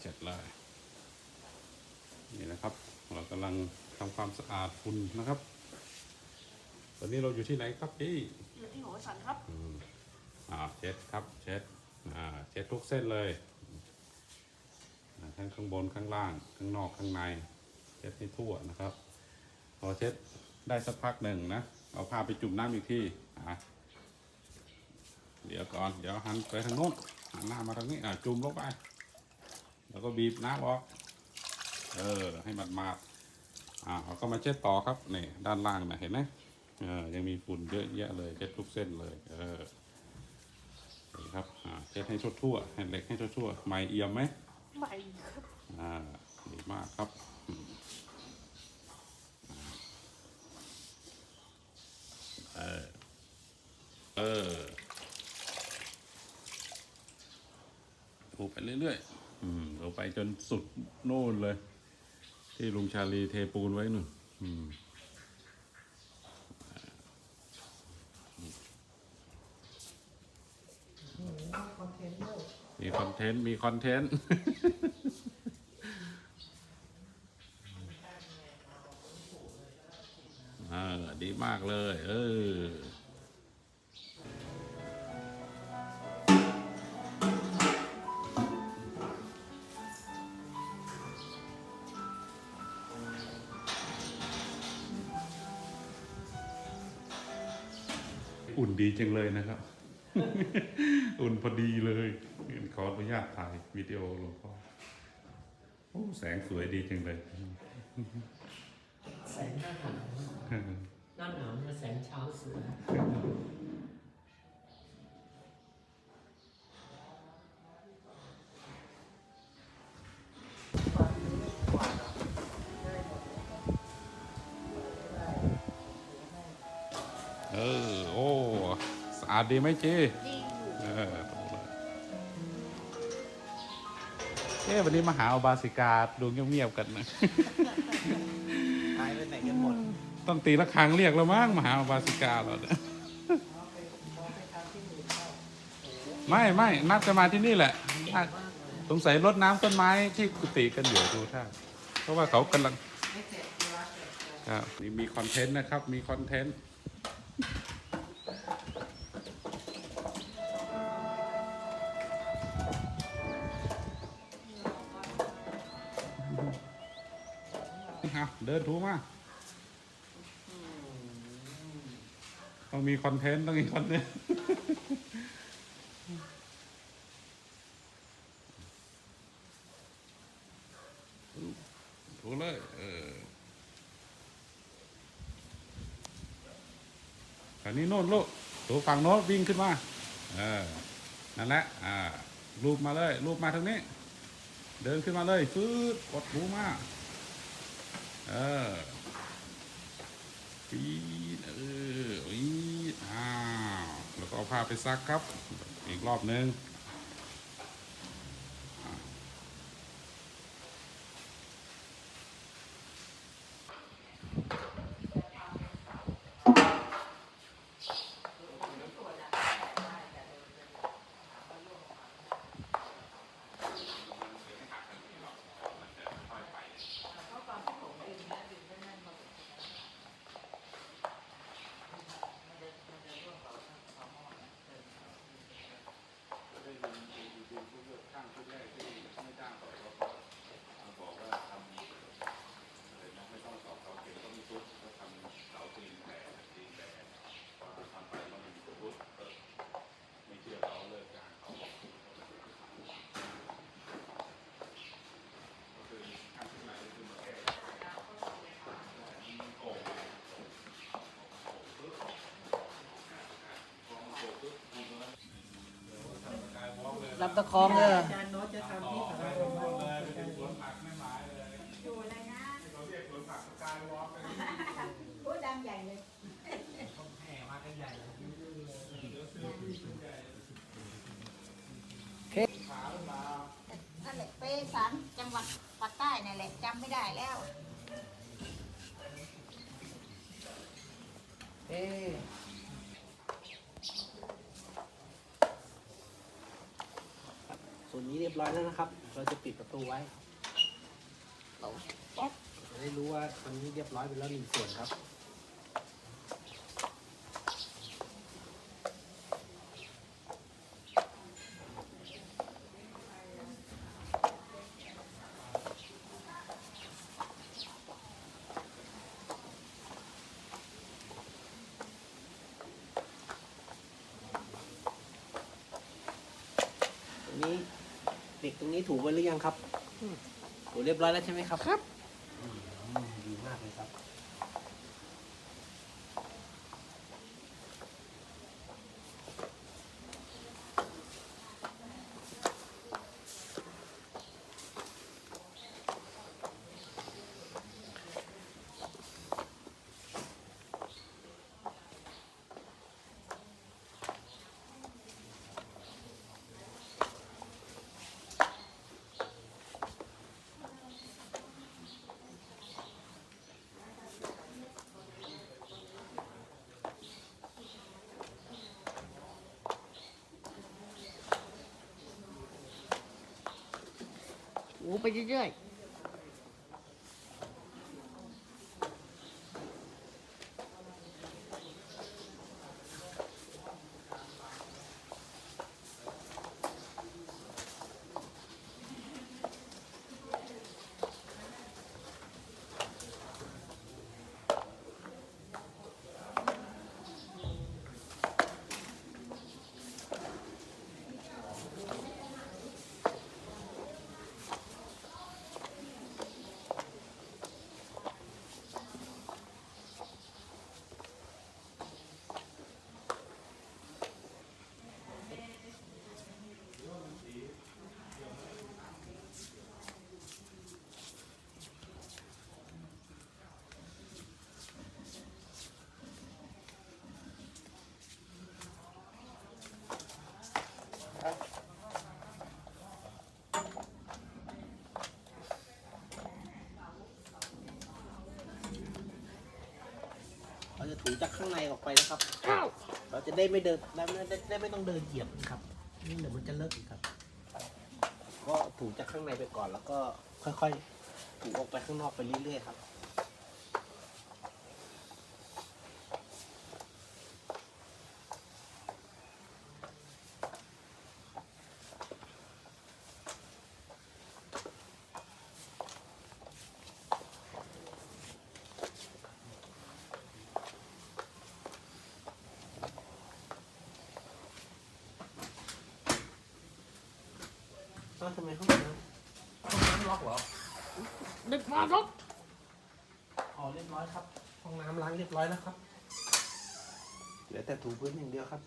เจ็ดเลยนี่นะครับ เรากำลังทำความสะอาดฝุ่นนะครับ ตอนนี้เราอยู่ที่ไหนครับพี่อยู่ที่หัวสันครับอืมอ่าเช็ดครับเช็ดอ่าเช็ดทุกเส้นเลยอ่าทั้งข้างบนข้างล่าง ข้างนอกข้างใน เช็ดให้ทั่วนะครับ พอเช็ดได้สักพักหนึ่งนะ เอาผ้าไปจุ่มน้ำอีกที่อะเดี๋ยวก่อน เดี๋ยวหันไปทางโน้นหันหน้ามาทางนี้อะจุ่มลงไป แล้วก็บีบน้ำออก เออ ให้มันมาดๆอ่าเราก็มาเช็ดต่อครับนี่ด้านล่างนะเห็นไหมเออยังมีฝุ่นเยอะแยะเลยเช็ดทุกเส้นเลย เออนี่ครับอ่าเช็ดให้ทั่วๆให้เหล็กให้ทั่วๆไม่เอี่ยมไหมใหม่ครับอ่าดีมากครับอืมเออเออถูไปเรื่อยๆ อืมเราไปจนสุดโน่นเลย ที่ลุงชาลีเทปูนไว้หนึ่งอืมคอนเทนต์ด้วยมีคอนเทนต์ มีคอนเทนต์ จังเลยนะครับ อุ่นพอดีเลยขออนุญาตถ่ายวิดีโอหลวงพ่อโอ้แสงสวยดีจังเลยแสงหน้าหนาวหน้าหนาวเนี่ยแสงเช้าสวย อาดดีไหมเจ๊ดีอยู่เออดูเลยเอ๊ะวันนี้มาหาเอาบาสิกาดูเงียบๆกันนะ หายไปไหนกันหมดต้องตีละครั้งเรียกแล้วมั้งมาหาเอาบาสิกาเราเนี่ยไม่ไม่นัดจะมาที่นี่แหละน่าสงสัยรดน้ำต้นไม้ที่กุฏิกันอยู่ดูท่าเพราะว่าเขากำลังครับนี่มีคอนเทนต์นะครับ มีคอนเทนต์ เอาเดินถูมาต้องมีคอนเทนต์ต้องมีคอนเทนต์ถูเลยเอออันนี้โน่นลูกถูฝั่งโน้นวิ่งขึ้นมาเออนั่นแหละอ่ารูปมาเลยรูปมาทางนี้ เดินขึ้นมาเลยฟืดกดหูมา เออปีดเออปีอ้าวแล้วก็เอาผ้าไปซักครับ อีกรอบนึงอ่า รับตะคองเลยอาจารย์โน้ตจะทำที่สารารรมะอาจารย์โน้ตพูดดังใหญ่เลยแห่มากันใหญ่เลยนั่นแหละเปสามจังหวัดภาคใต้นั่นแหละจำไม่ได้แล้ว เอ๊ สส่วนนี้เรียบร้อยแล้วนะครับ เราจะปิดประตูไว้จะได้รู้ว่าตอนนี้เรียบร้อยไปแล้วหนึ่งส่วนครับ ตรงนี้ถูกไว้หรือยังครับถูเรียบร้อยแล้วใช่ไหมครับ ครับ ไปเรื่อยเถูจากข้างในออกไปนะครับ เราจะได้ไม่เดินได้ไม่ได้ได้ไม่ต้องเดินเหยียบนะครับ นี่เดี๋ยวมันจะเลอะอีกครับ ก็ถูจากข้างในไปก่อนแล้วก็ค่อยๆถูออกไปข้างนอกไปเรื่อยๆครับ อ้าวทำไมห้องน้ำห้องน้ำล็อกเหรอๆดึกมาทุกอ๋อเรียบร้อยครับ ห้องน้ำล้างเรียบร้อยแล้วครับ เหลือแต่ถูพื้นอย่างเดียวครับ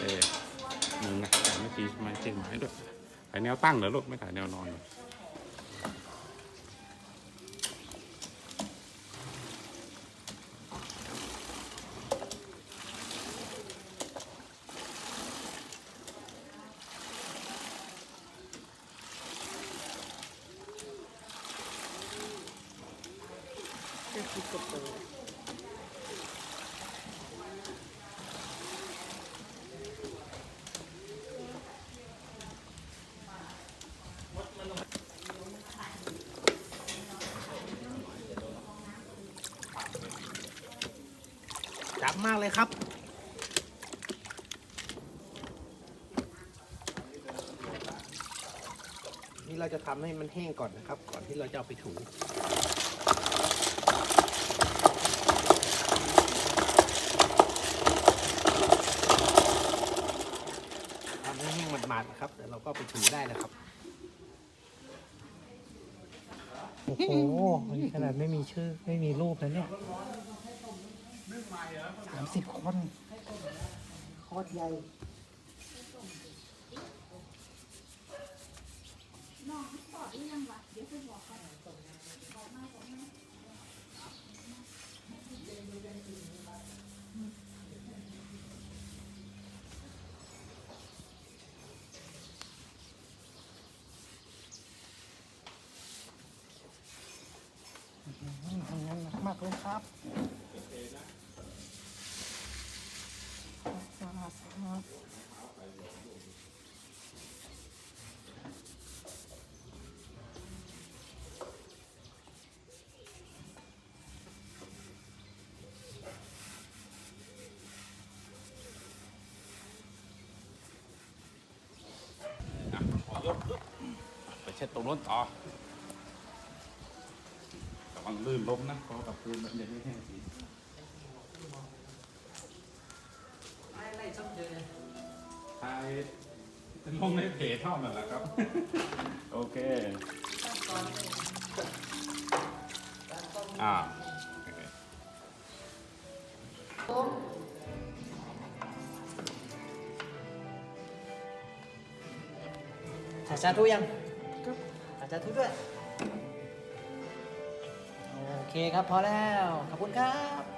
เอ๊ะหนึ่ง นะแต่ไม่ตีไม้เชิงไม้ด้วยถ่ายแนวตั้งเหรอลูกไม่ถ่ายแนวนอนเหรอ จะคิดกระเปิด จับ มากเลยครับ นี่เราจะทำให้มันแห้งก่อนนะครับ ก่อนที่เราจะเอาไปถูทำให้แห้งหมาดๆนะครับเดี๋ยวเราก็ไปถูได้แล้วครับโอ้โหนี่ขนาดไม่มีชื่อไม่มีรูปนะเนี่ย สามสิบคนโคตรใหญ่ทำงานหนักมากเลยครับ อะขอยกอึ๊บไป เช็ดตรงนู้นต่อระวังลื่นล้มนะเพราะกับพื้นมันยังไม่แห้งสีไล่ไล่ช่องเดินทายลงในเพจเท่านั้นแหละครับ โอเคขั้นตอนเลยการต้มอ่าโอเคถ่ายสาธุยัง จารย์ทุกด้วย โอเคครับพอแล้ว ขอบคุณครับ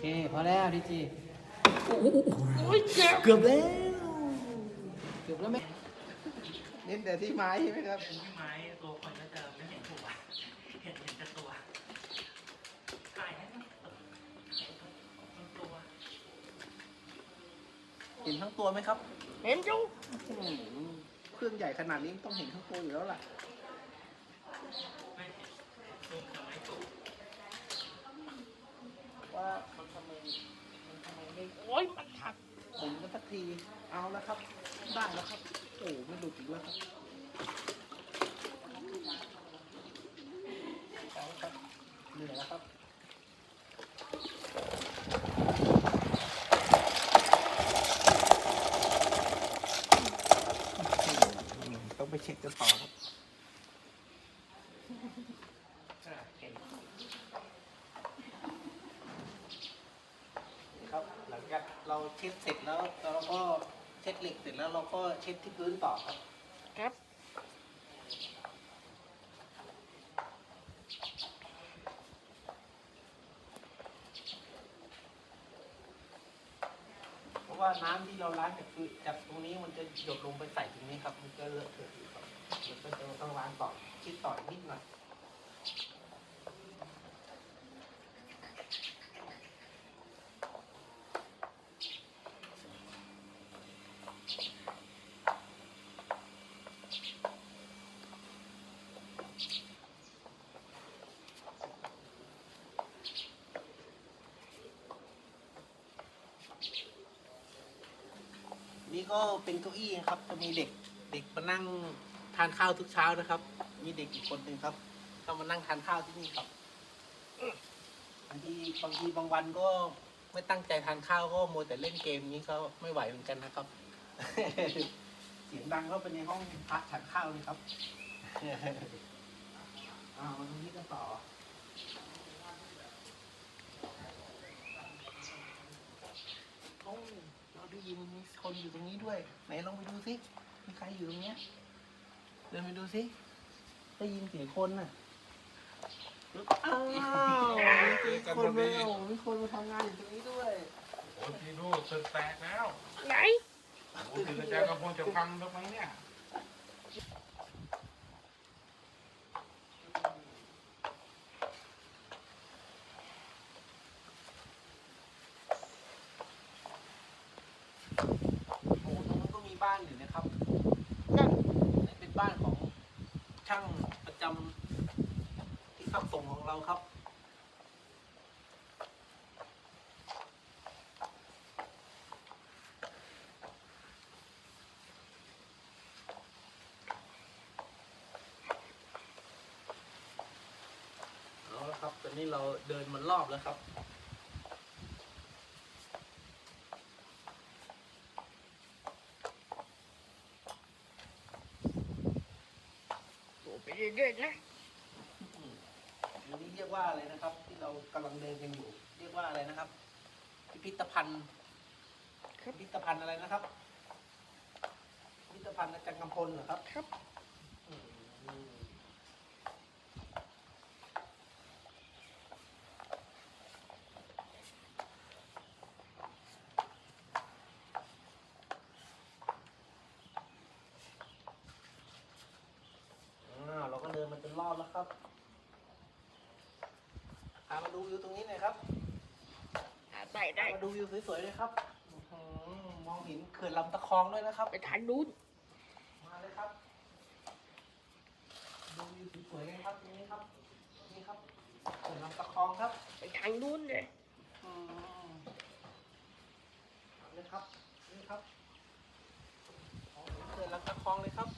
เค พอแล้วดีจีเกือบแล้ว เกือบแล้วไหมเน้นแต่ที่ไม้ใช่ไหมครับเป็นไม้ตัวคนก็จะไม่เห็นหัวเห็นเห็นแต่ตัวถ่ายให้มันทั้งตัวเห็นทั้งตัวไหมครับ เห็นจุ๊อืมเครื่องใหญ่ขนาดนี้ต้องเห็นทั้งตัวอยู่แล้วล่ะไม่เห็นตัวทำไมตัวว่ามันทำไมมันทำไมไม่ โอ้ยมันหัก หมุนกันสัก ทีเอาแล้วครับได้แล้วครับโอ้ไม่หลุดอีกแล้วครับเอาละครับเหนื่อยแล้วครับ ต้องไปเช็คกันต่อครับ ครับ หลังจากเราเช็ดเสร็จแล้วเราก็เช็ดเหล็กเสร็จ แล้วเราก็เช็ดที่พื้นต่อครับ ครับเพราะว่าน้ำที่เราล้างจากคือจากตรงนี้มันจะหยดลงไปใส่ตรงนี้ครับ มันก็เลอะเทอะอยู่ครับมันก็จะต้องล้างต่อคิดต่ออีกนิดหน่อย ก็เป็นเก้าอี้ครับ จะมีเด็กเด็กมานั่งทานข้าวทุกเช้านะครับ มีเด็กอีกคนหนึ่งครับเขามานั่งทานข้าวที่นี่ครับบางทีบางทีบางวันก็ไม่ตั้งใจทานข้าวก็มัวแต่เล่นเกมนี้ก็ไม่ไหวเหมือนกันนะครับ เสียงดังเข้าไปในห้องพักทานข้าวเลยครับอ้าวมาตรงนี้กันต่อ โอ้เราได้ยินมีคนอยู่ตรงนี้ด้วย ไหนลองไปดูสิมีใครอยู่ตรงเนี้ยเดินไปดูสิได้ยินเสียงคนน่ะอ้าวมีคนมาโอ้มีคนมาทำงานอยู่ตรงนี้ด้วยโอ้พี่ดูตึกแตกแล้วไหนโอ้ตึกกระจายกระพงจะพังแล้วมั้งเนี่ย ช่างประจำที่ขับส่งของเราครับ เอาละครับ ตอนนี้เราเดินมันรอบแล้วครับ เรื่อยๆนะอันนี้เรียกว่าอะไรนะครับ ที่เรากำลังเดินกันอยู่ เรียกว่าอะไรนะครับ พิพิธภัณฑ์พิพิธภัณฑ์อะไรนะครับ พิพิธภัณฑ์อาจารย์กำพลเหรอครับ ครับ อืมอ้าวเราก็เดินมาจนรอบแล้วครับพามาดูวิวตรงนี้หน่อยครับ ได้ได้มาดูวิวสวยๆเลยครับอื้อหือมองเห็นเขื่อนลำตะคองด้วยนะครับ ไปทางนู้นมาเลยครับ ดูวิวสวยๆกันครับนี่ครับ นี่ครับเขื่อนลำตะคองครับไปทางนู้นเลยอืมเอาเลยครับ นี่ครับมองเห็นเขื่อนลำตะคองเลยครับ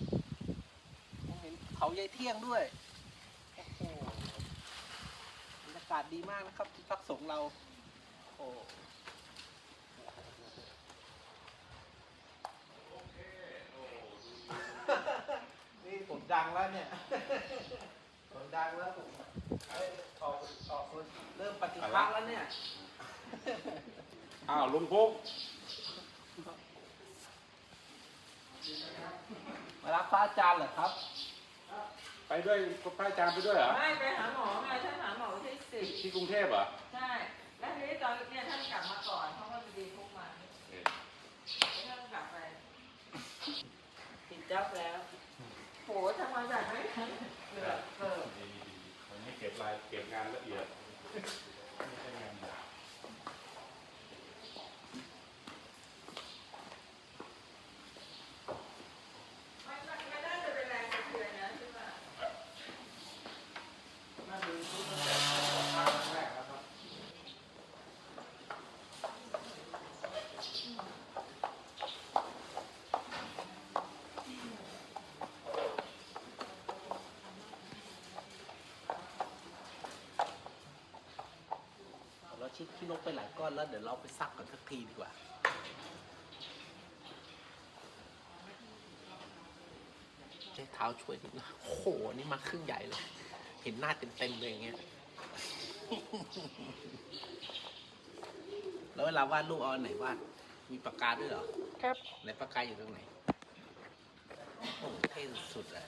มองเห็นเขาใยายเที่ยงด้วย โอ้โหบรรยากาศดีมากนะครับที่พักสงฆ์เรา โอ้ นี่ผม ดังแล้วเนี่ยผมดังแล้วผมเอ้ยออกออกคนเริ่มปฏิภาณแล้วเนี่ยอ้าวลุงพุกมารับพระอาจารย์เหรอครับไปด้วยพระอาจารย์ไปด้วยเหรอไม่ไปหาหมอไงท่านหาหมอวันที่สิบที่กรุงเทพเหรอใช่แล้วทีนี้ตอนเนี่ยท่านกลับมาก่อนเพราะว่าพอดีทุกมาแล้วท่านกลับไปติดจับแล้ว โหทำมาแบบไม่ทันเหลือเกินวันนี้เก็บรายเก็บงานละเอียดไม่ใช่งานหยาบ ไม่ไม่ไม่น่าจะเป็นแรงกระเทือนนะใช่ไหม น่าดูที่ตั้งแต่ครั้งแรกแล้วครับ เราชิดขี้นกไปหลายก้อนแล้วเดี๋ยวเราไปซักก่อนสักทีดีกว่าใช้เท้าช่วยนิดนะโอ้โห นี่มาครึ่งใหญ่เลย เห็นหน้าเต็มๆเลยอย่างเงี้ย แล้วเวลาวาดรูปเอาอันไหนวาด มีปากกาด้วยเหรอ ครับ ไหนปากกาอยู่ตรงไหน โอ้โหเท่สุดๆอะ